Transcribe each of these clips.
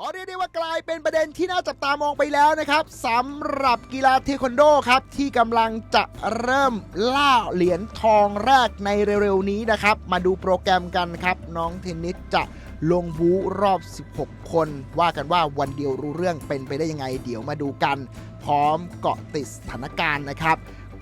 ก็เรียกได้ว่ากลายเป็นประเด็นที่น่าจับตามองไปแล้วนะครับสำหรับกีฬาเทควันโดครับ ที่กำลังจะเริ่มล่าเหรียญทองแรกในเร็วๆนี้นะครับ มาดูโปรแกรมกันครับ น้องเทนนิสจะลงบูรอบ 16 คน ว่ากันว่าวันเดียวรู้เรื่องเป็นไปได้ยังไง เดี๋ยวมาดูกัน พร้อมเกาะติดสถานการณ์นะครับ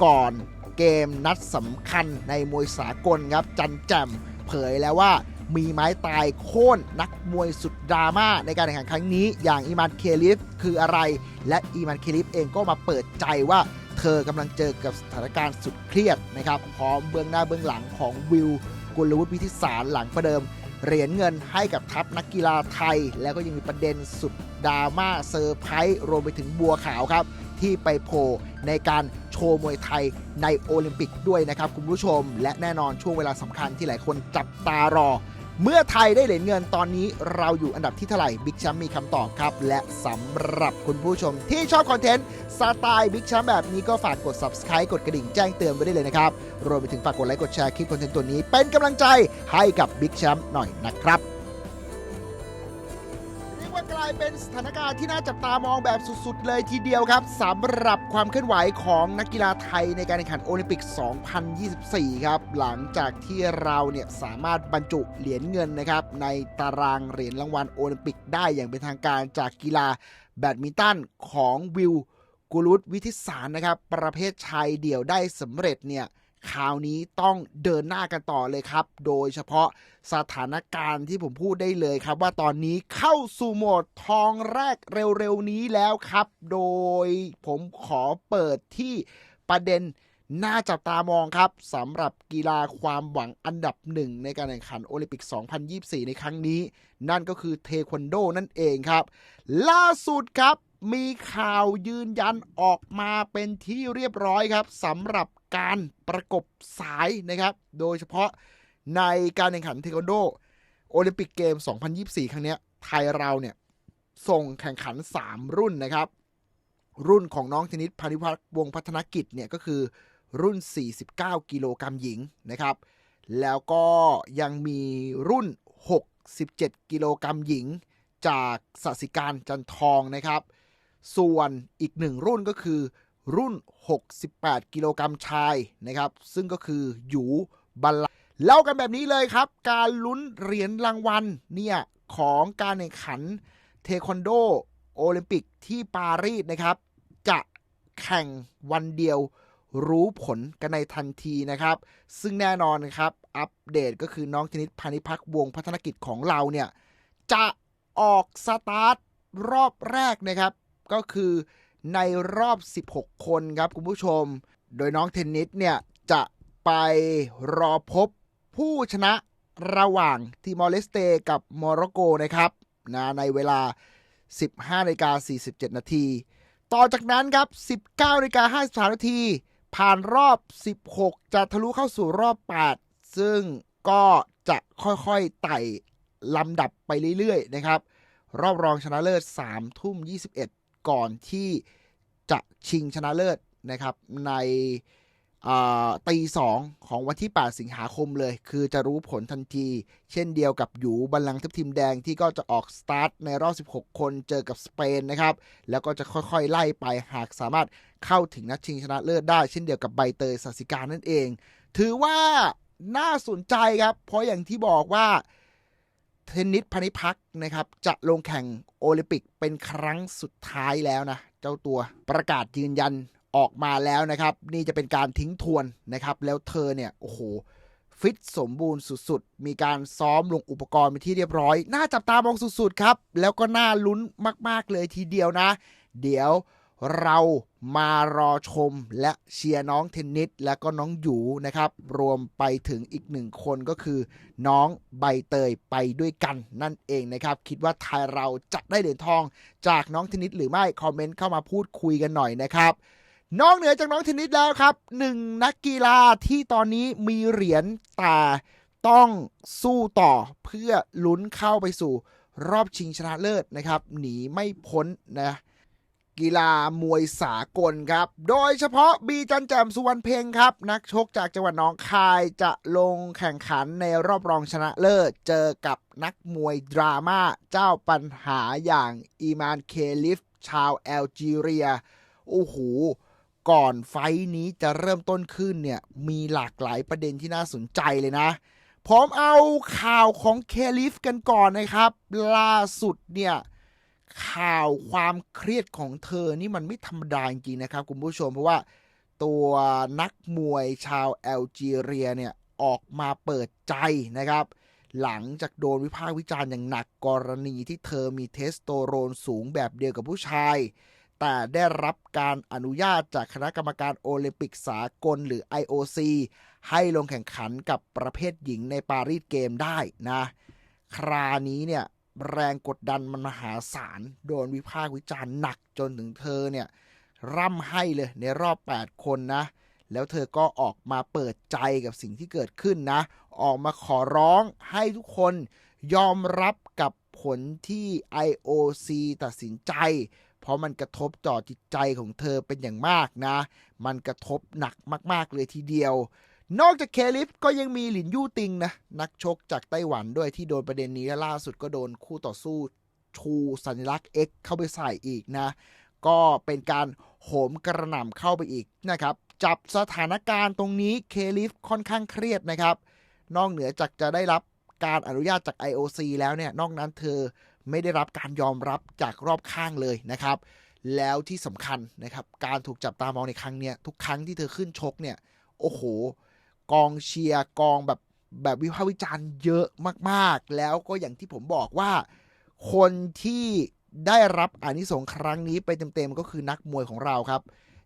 ก่อนเกมนัดสำคัญในมวยสากลครับจันแจมเผยแล้วว่า มีไม้ตายโค่นนักมวยสุดดราม่าในการแข่งขันครั้งนี้อย่างอีมานเคลิฟคืออะไร และอีมานเคลิฟเองก็มาเปิดใจว่าเธอกำลังเจอกับสถานการณ์สุดเครียดนะครับพร้อมเบื้องหน้าเบื้องหลังของวิวกุลวุฒิวิทิสารหลังประเดิมเหรียญเงินให้กับทัพนักกีฬาไทย แล้วก็ยังมีประเด็นสุดดราม่าเซอร์ไพรส์รวมไปถึงบัวขาวครับ ที่ไปโผล่ในการโชว์มวยไทยในโอลิมปิกด้วยนะครับคุณผู้ชม และแน่นอนช่วงเวลาสำคัญที่หลายคนจับตารอ เมื่อไทยได้เหรียญเงินตอนนี้เราอยู่อันดับที่เท่าไหร่บิ๊กแชมป์มีคำตอบครับ และสำหรับคุณผู้ชมที่ชอบคอนเทนต์สไตล์บิ๊กแชมป์แบบนี้ก็ฝากกด subscribe กดกระดิ่งแจ้งเตือนไว้ได้เลยนะครับรวมไปถึงฝากกดไลค์กดแชร์คลิปคอนเทนต์ตัวนี้ เป็นกำลังใจให้กับบิ๊กแชมป์หน่อยนะครับ กลายเป็นสถานการณ์ที่น่าจับตามองแบบสุดๆ เลยทีเดียวครับสำหรับความเคลื่อนไหวของนักกีฬาไทยในการแข่งขันโอลิมปิก 2024 ครับ หลังจากที่เราเนี่ยสามารถบรรจุเหรียญเงินนะครับ ในตารางเหรียญรางวัลโอลิมปิกได้อย่างเป็นทางการจากกีฬาแบดมินตันของวิวกุลุตวิทิสารนะครับ ประเภทชายเดี่ยวได้สำเร็จเนี่ยคราวนี้ต้องเดินหน้ากันต่อเลยครับ โดยเฉพาะ สถานการณ์ที่ผมพูดได้เลยครับ ว่าตอนนี้เข้าสู่โหมดทองแรกเร็วๆนี้แล้วครับ โดยผมขอเปิดที่ประเด็นน่าจับตามองครับสำหรับกีฬาความหวังอันดับหนึ่งในการแข่งขันโอลิมปิก 2024 ในครั้งนี้ นั่นก็คือเทควันโดนั่นเองครับ ล่าสุดครับมีข่าวยืนยันออกมาเป็นที่เรียบร้อยครับสำหรับการประกบสายนะครับ โดยเฉพาะ ในการแข่งขันเทควันโดโอลิมปิกเกม 2024 ครั้งนี้ไทยเราเนี่ยส่งแข่งขัน 3 รุ่นนะครับ รุ่นของน้องเทนนิสพานิพัฒน์วงศ์พัฒนกิจเนี่ยก็คือรุ่น 49 กิโลกรัมหญิงนะครับ แล้วก็ยังมีรุ่น 67 กิโลกรัมหญิง จากสสิการจันทองนะครับ ส่วนอีกหนึ่งรุ่นก็คือรุ่น 68 กิโลกรัมชายนะครับ ซึ่งก็คือหยูบัลลังก์ เล่ากันแบบนี้เลยครับ การลุ้นเหรียญรางวัลเนี่ยของการแข่งขันเทควันโดโอลิมปิกที่ปารีสนะครับ จะแข่งวันเดียวรู้ผลกันในทันทีนะครับ ซึ่งแน่นอนนะครับ อัปเดตก็คือน้องเทนนิสพานิพักวงพัฒนกิจของเราเนี่ย จะออกสตาร์ทรอบแรกนะครับ ก็คือในรอบ 16 คนครับคุณผู้ชม โดยน้องเทนนิสเนี่ย จะไปรอพบ ผู้ชนะระหว่างทีมอร์เลสเตกับโมร็อกโกนะครับนะในเวลา 15นาฬิกา47 นาที ต่อจากนั้นครับ 19นาฬิกา53 นาที ผ่านรอบ 16 จะทะลุเข้าสู่รอบ 8 ซึ่งก็จะค่อยๆไต่ลำดับไปเรื่อยๆนะครับ รอบรองชนะเลิศ3ทุ่ม 21 ก่อนที่จะชิงชนะเลิศนะครับใน ตีสองของวันที่ 8 สิงหาคมเลย คือจะรู้ผลทันที เช่นเดียวกับหยูบัลลังก์ทัพทีมแดงที่ก็จะออกสตาร์ทในรอบ 16 คนเจอกับสเปนนะครับ แล้วก็จะค่อยๆ ไล่ไปหากสามารถเข้าถึงนัดชิงชนะเลิศได้ เช่นเดียวกับใบเตยสัสิการนั่นเอง ถือว่าน่าสนใจครับ เพราะอย่างที่บอกว่าเทนนิสพนิพักนะครับ จะลงแข่งโอลิมปิกเป็นครั้งสุดท้ายแล้วนะ เจ้าตัวประกาศยืนยัน ออกมาแล้วนะครับ นี่จะเป็นการทิ้งทวนนะครับ แล้วเธอเนี่ยโอ้โหฟิตสมบูรณ์สุดๆ มีการซ้อมลงอุปกรณ์เป็นที่เรียบร้อย น่าจับตามองสุดๆครับ แล้วก็น่าลุ้นมากๆเลยทีเดียวนะ เดี๋ยวเรามารอชมและเชียร์น้องเทนนิสและก็น้องหยูนะครับ รวมไปถึงอีกหนึ่งคนก็คือ น้องใบเตยไปด้วยกันนั่นเองนะครับ คิดว่าไทยเราจะได้เหรียญทองจากน้องเทนนิสหรือไม่ คอมเมนต์เข้ามาพูดคุยกันหน่อยนะครับ นอกเหนือจากน้องเทนนิสแล้วครับหนึ่งนักกีฬาที่ตอนนี้มีเหรียญแต่ต้องสู้ต่อเพื่อลุ้นเข้าไปสู่รอบชิงชนะเลิศนะครับ หนีไม่พ้นนะกีฬามวยสากลครับ โดยเฉพาะบีจันแจมสุวรรณเพ็งครับ นักชกจากจังหวัดหนองคายจะลงแข่งขันในรอบรองชนะเลิศ เจอกับนักมวยดราม่าเจ้าปัญหาอย่างอีมานเคลิฟ ชาวแอลจีเรีย โอ้โห ก่อนไฟนี้จะเริ่มต้นขึ้นเนี่ย มีหลากหลายประเด็นที่น่าสนใจเลยนะผมเอาข่าวของเคลิฟกันก่อนนะครับ ล่าสุดเนี่ย ข่าวความเครียดของเธอนี่มันไม่ธรรมดาจริงๆนะครับ คุณผู้ชมเพราะว่าตัวนักมวยชาวแอลจีเรียเนี่ย ออกมาเปิดใจนะครับ หลังจากโดนวิพากษ์วิจารณ์อย่างหนักกรณีที่เธอมีเทสโตโรนสูงแบบเดียวกับผู้ชาย แต่ได้รับการอนุญาตจากคณะกรรมการโอลิมปิกสากลหรือ IOC ให้ลงแข่งขันกับประเภทหญิงในปารีสเกมได้นะ ครานี้เนี่ยแรงกดดันมันมหาศาล โดนวิพากษ์วิจารณ์หนักจนถึงเธอเนี่ย ร่ำให้เลยในรอบ 8 คนนะ แล้วเธอก็ออกมาเปิดใจกับสิ่งที่เกิดขึ้นนะ ออกมาขอร้องให้ทุกคนยอมรับกับผลที่ IOC ตัดสินใจ เพราะมันกระทบต่อจิตใจของเธอเป็นอย่างมากนะ มันกระทบหนักมากๆเลยทีเดียว นอกจากเคลิฟก็ยังมีหลินยู่ติงนะ นักชกจากไต้หวันด้วยที่โดนประเด็นนี้และล่าสุดก็โดนคู่ต่อสู้ชูสัญลักษณ์ X เข้าไปใส่อีกนะ ก็เป็นการโหมกระหน่ำเข้าไปอีกนะครับ จับสถานการณ์ตรงนี้เคลิฟค่อนข้างเครียดนะครับ นอกเหนือจากจะได้รับการอนุญาตจาก IOC แล้วเนี่ย นอกนั้นเธอ ไม่ได้รับการยอมรับจากรอบข้างเลยนะครับ แล้วที่สำคัญนะครับ การถูกจับตามองในครั้งเนี้ยทุกครั้งที่เธอขึ้นชกเนี่ย โอ้โห กองเชียร์กองแบบแบบวิพากษ์วิจารณ์เยอะมากๆ แล้วก็อย่างที่ผมบอกว่า คนที่ได้รับอานิสงส์ครั้งนี้ไปเต็มๆก็คือนักมวยของเราครับ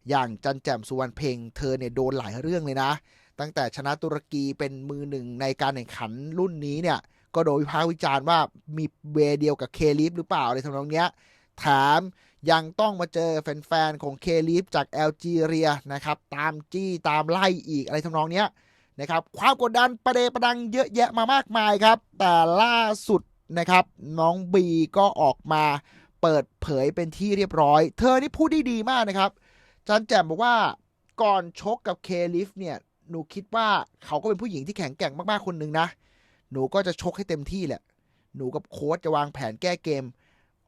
อย่างจันแจ่มสุวรรณเพ็งเธอเนี่ยโดนหลายเรื่องเลยนะ ตั้งแต่ชนะตุรกีเป็นมือหนึ่งในการแข่งขันรุ่นนี้เนี่ย ก็โดนวิพากษ์วิจารณ์ว่ามีเวเดียวกับเคลิฟหรือเปล่าอะไรทำนองเนี้ยถามยังต้องมาเจอแฟนๆ ของเคลิฟจากแอลจีเรียนะครับ ตามจี้ตามไล่อีกอะไรทำนองเนี้ยนะครับ ความกดดันประเดประดังเยอะแยะมามากมายครับ แต่ล่าสุดนะครับ น้องบีก็ออกมาเปิดเผยเป็นที่เรียบร้อย เธอนี่พูดได้ดีมากนะครับ จันแจ่มบอกว่าก่อนชกกับเคลิฟเนี่ยหนูคิดว่าเขาก็เป็นผู้หญิงที่แข็งแกร่งมากๆคนหนึ่งนะ หนูก็จะชกให้เต็มที่แหละ หนูกับโค้ชจะวางแผนแก้เกม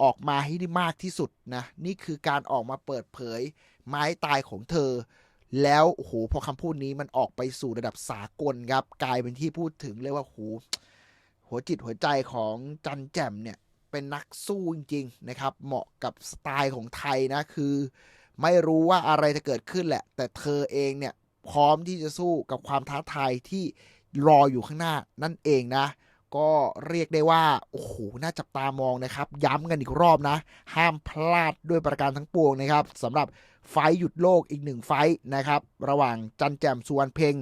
ออกมาให้ได้มากที่สุดนะ นี่คือการออกมาเปิดเผย ไม้ตายของเธอ แล้วโอ้โหพอคำพูดนี้มันออกไปสู่ระดับสากลครับ กลายเป็นที่พูดถึงเลยว่าโหหัวจิตหัวใจของจันแจ่มเนี่ย เป็นนักสู้จริงๆนะครับ เหมาะกับสไตล์ของไทยนะคือ ไม่รู้ว่าอะไรจะเกิดขึ้นแหละ แต่เธอเองเนี่ยพร้อมที่จะสู้กับความท้าทายที่ รออยู่ข้างหน้านั่นเองนะ ก็เรียกได้ว่า โอ้โห น่าจับตามองนะครับ ย้ำกันอีกรอบนะ ห้ามพลาดด้วยประการทั้งปวงนะครับสำหรับไฟหยุดโลกอีกหนึ่งไฟนะครับ ระหว่างจันแจมสุวรรณเพ็ง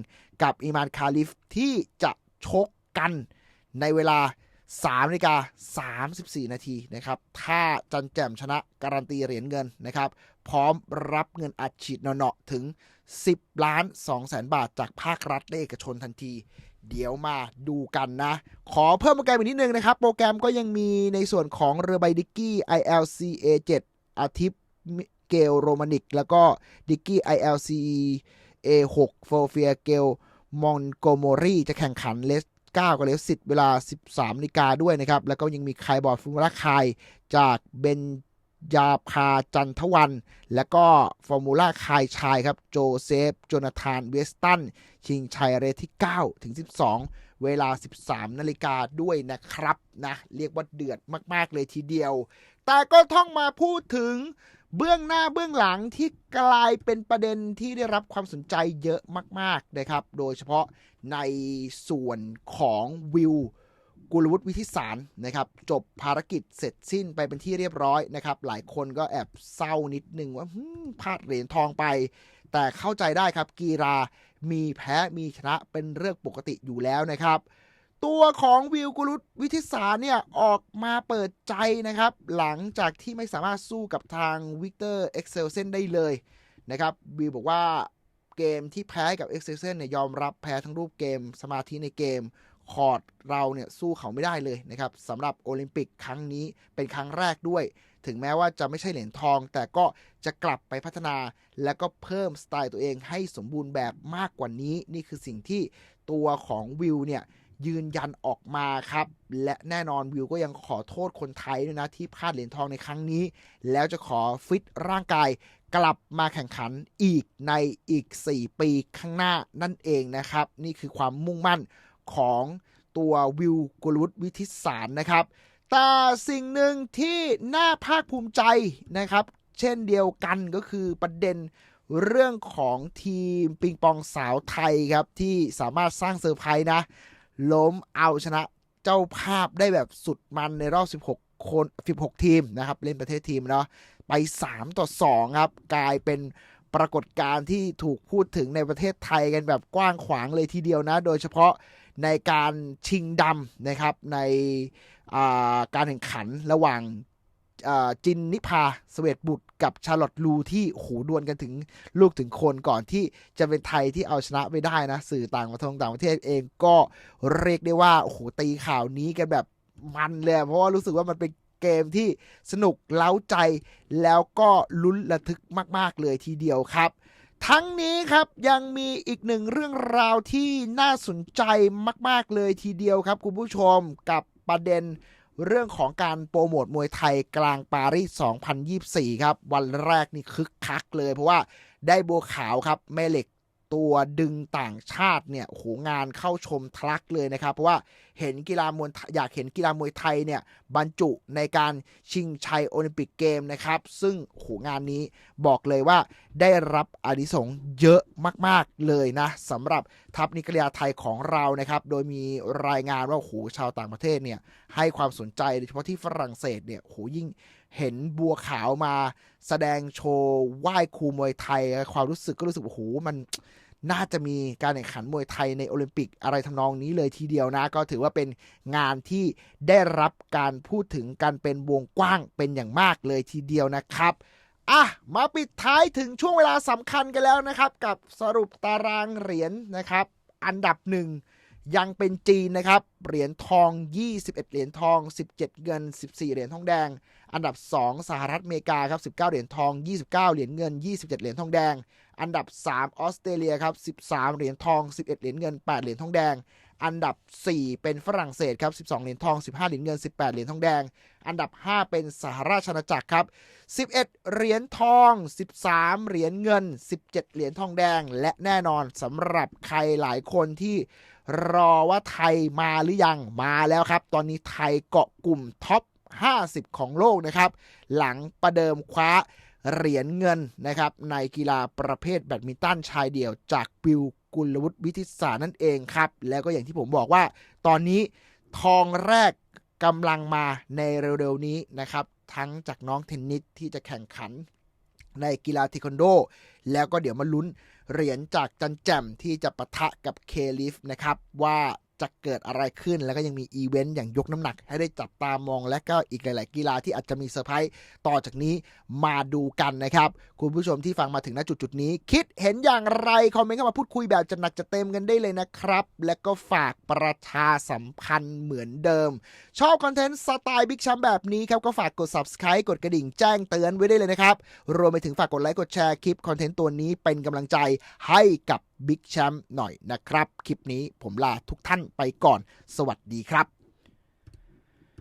กับอิมานคาลิฟที่จะชกกันในเวลา 3นาฬิกา34 นาทีนะครับ ถ้าจันแจมชนะการันตีเหรียญเงินนะครับ พร้อมรับเงินอัดฉีดเนาะๆถึง 10 ล้าน2แสนบาทจากภาครัฐและเอกชนทันที เดี๋ยวมาดูกันนะ ขอเพิ่มโปรแกรมอีกนิดนึงนะครับ โปรแกรมก็ยังมีในส่วนของเรือใบดิกกี้ ILCA 7 อาทิตย์เกลโรมานิก แล้วก็ดิกกี้ ILCA 6โฟเฟียเกลมอนโกโมรีจะแข่งขันเลส 9กับเลส10เวลา 13นาฬิกาด้วยนะครับ แล้วก็ยังมีคายบอร์ดฟูมูลาคายจากเบนยาพาจันทวัน แล้วก็ฟอร์มูล่าคายชายครับ โจเซฟโจนาธานเวสตัน ชิงชัยเรทที่ 9 ถึง 12 เวลา 13 นาฬิกาด้วยนะครับนะ เรียกว่าเดือดมาก ๆ เลยทีเดียว แต่ก็ต้องมาพูดถึง เบื้องหน้าเบื้องหลังที่กลายเป็นประเด็นที่ได้รับความสนใจเยอะมากๆนะครับ โดยเฉพาะในส่วนของวิวกุลวุฒิวิทิสารนะครับ จบภารกิจเสร็จสิ้นไปเป็นที่เรียบร้อยนะครับ หลายคนก็แอบเศร้านิดนึงว่าพลาดเหรียญทองไป แต่เข้าใจได้ครับกีฬามีแพ้มีชนะเป็นเรื่องปกติอยู่แล้วนะครับ ตัวของวิวกุลุตวิทิสาเนี่ยออกมาเปิดใจนะครับ หลังจากที่ไม่สามารถสู้กับทางวิกเตอร์เอ็กเซลเซนได้เลยนะครับวิวบอกว่าเกมที่แพ้กับเอ็กเซลเซนเนี่ยยอมรับแพ้ทั้งรูปเกม สมาธิในเกม คอร์ดเราเนี่ยสู้เขาไม่ได้เลยนะครับสำหรับโอลิมปิกครั้งนี้เป็นครั้งแรกด้วย ถึงแม้ว่าจะไม่ใช่เหรียญทอง แต่ก็จะกลับไปพัฒนา แล้วก็เพิ่มสไตล์ตัวเองให้สมบูรณ์แบบมากกว่านี้ นี่คือสิ่งที่ตัวของวิวเนี่ย ยืนยันออกมาครับ และแน่นอนวิวก็ยังขอโทษคนไทยด้วยนะ ที่พลาดเหรียญทองในครั้งนี้ แล้วจะขอฟิตร่างกายกลับมาแข่งขันอีกในอีก 4 ปีข้างหน้านั่นเองนะครับ นี่คือความมุ่งมั่นของตัววิวกุลวุฒิวิทิสารนะครับ แต่สิ่งหนึ่งที่น่าภาคภูมิใจนะครับ เช่นเดียวกันก็คือประเด็นเรื่องของทีมปิงปองสาวไทยครับ ที่สามารถสร้างเซอร์ไพรส์นะ ล้มเอาชนะเจ้าภาพได้แบบสุดมันในรอบ 16 คน 16 ทีมนะครับ เล่นประเทศทีมเนาะไป 3 ต่อ 2 ครับ กลายเป็นปรากฏการณ์ที่ถูกพูดถึงในประเทศไทยกันแบบกว้างขวางเลยทีเดียวนะ โดยเฉพาะในการชิงดำนะครับในาการแข่งขันระหว่าง จินนิพาสเวตบุตรกับชาร์ลอตลูที่โอ้โหดวลกันถึงลูกถึงคนก่อนที่จะเป็นไทยที่เอาชนะไปได้นะ สื่อต่างประเทศต่างประเทศเองก็เรียกได้ว่าโอ้โหตีข่าวนี้กันแบบมันเลย เพราะว่ารู้สึกว่ามันเป็นเกมที่สนุกเล้าใจ แล้วก็ลุ้นระทึกมาก ๆ เลยทีเดียวครับทั้งนี้ครับยังมีอีกหนึ่งเรื่องราวที่น่าสนใจมาก ๆ เลยทีเดียวครับ คุณผู้ชมกับประเด็น เรื่องของการโปรโมทมวยไทยกลางปารีส 2024 ครับ วันแรกนี่คึกคักเลยเพราะว่าได้บัวขาวครับแม่เหล็ก ตัวดึงต่างชาติเนี่ยโหงานเข้าชมทลักเลยนะครับ เพราะว่าเห็นกีฬามวยอยากเห็นกีฬามวยไทยเนี่ยบรรจุในการชิงชัยโอลิมปิกเกมนะครับ ซึ่งโหงานนี้บอกเลยว่าได้รับอานิสงส์เยอะมาก ๆ เลยนะสำหรับทัพนิกรยาไทยของเรานะครับ โดยมีรายงานว่าโหชาวต่างประเทศเนี่ยให้ความสนใจโดยเฉพาะที่ฝรั่งเศสเนี่ยโหยิ่ง เห็นบัวขาวมาแสดงโชว์ไหว้ครูมวยไทย ความรู้สึกก็รู้สึกโอ้โหมันน่าจะมีการแข่งขันมวยไทยในโอลิมปิกอะไรทำนองนี้เลยทีเดียวนะ ก็ถือว่าเป็นงานที่ได้รับการพูดถึงกันเป็นวงกว้างเป็นอย่างมากเลยทีเดียวนะครับอะมาปิดท้ายถึงช่วงเวลาสำคัญกันแล้วนะครับ กับสรุปตารางเหรียญนะครับ อันดับหนึ่งยังเป็นจีนนะครับ เหรียญทอง 21 เหรียญทอง 17 เงิน 14 เหรียญทองแดง อันดับ 2 สหรัฐอเมริกาครับ 19 เหรียญทอง 29 เหรียญเงิน 27 เหรียญทองแดง อันดับ 3 ออสเตรเลียครับ 13 เหรียญทอง 11 เหรียญเงิน 8 เหรียญทองแดง อันดับ 4 เป็นฝรั่งเศสครับ 12 เหรียญทอง 15 เหรียญเงิน 18 เหรียญทองแดง อันดับ 5 เป็นสหราชอาณาจักรครับ 11 เหรียญทอง 13 เหรียญเงิน 17 เหรียญทองแดง และแน่นอนสำหรับใครหลายคนที่รอว่าไทยมาหรือยัง มาแล้วครับ ตอนนี้ไทยเกาะกลุ่มท็อป 50 ของโลกนะครับ หลังประเดิมคว้าเหรียญเงินนะครับ ในกีฬาประเภทแบดมินตันชายเดี่ยวจากบิวกุลวุฒิวิทิศานั่นเองครับ แล้วก็อย่างที่ผมบอกว่า ตอนนี้ทองแรกกำลังมาในเร็วๆนี้นะครับ ทั้งจากน้องเทนนิสที่จะแข่งขันในกีฬาเทควันโด แล้วก็เดี๋ยวมาลุ้นเหรียญจากจันแจมที่จะปะทะกับเคลิฟนะครับ ว่า จะเกิดอะไรขึ้น แล้วก็ยังมีอีเวนต์อย่างยกน้ำหนัก ให้ได้จับตามอง และก็อีกหลาย ๆ กีฬาที่อาจจะมีเซอร์ไพรส์ต่อจากนี้มาดูกันนะครับ คุณผู้ชมที่ฟังมาถึงณจุดจุดนี้ คิดเห็นอย่างไร คอมเมนต์เข้ามาพูดคุยแบบจะหนักจะเต็มกันได้เลยนะครับ และก็ฝากประชาสัมพันธ์เหมือนเดิม ชอบคอนเทนต์สไตล์บิ๊กชัมแบบนี้ครับก็ฝากกด subscribe กดกระดิ่งแจ้งเตือนไว้ได้เลยนะครับรวมไปถึงฝากกดไลค์กดแชร์คลิปคอนเทนต์ตัวนี้เป็นกำลังใจให้กับ บิ๊กแชมป์หน่อยนะครับ คลิปนี้ผมลาทุกท่านไปก่อน สวัสดีครับ